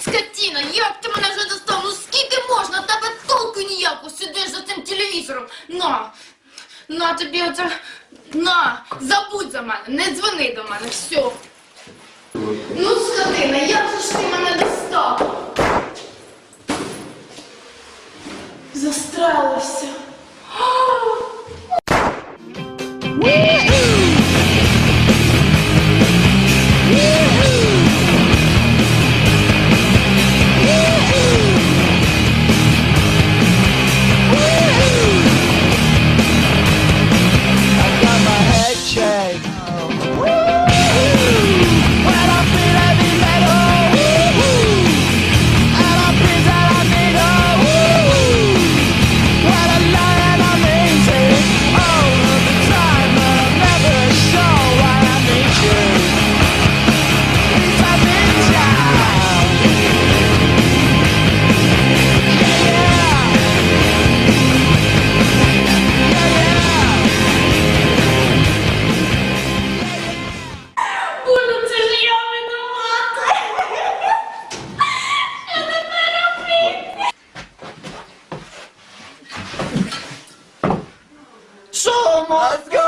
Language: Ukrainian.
Скотіна, як ти мене вже достав? Ну скільки можна? Тебе толку ніяку сидиш за цим телевізором. На, на тобі оце, на, забудь за мене, не дзвони до мене, все. Ну, скотина, як же ж мене достав? Застрелився. А, somos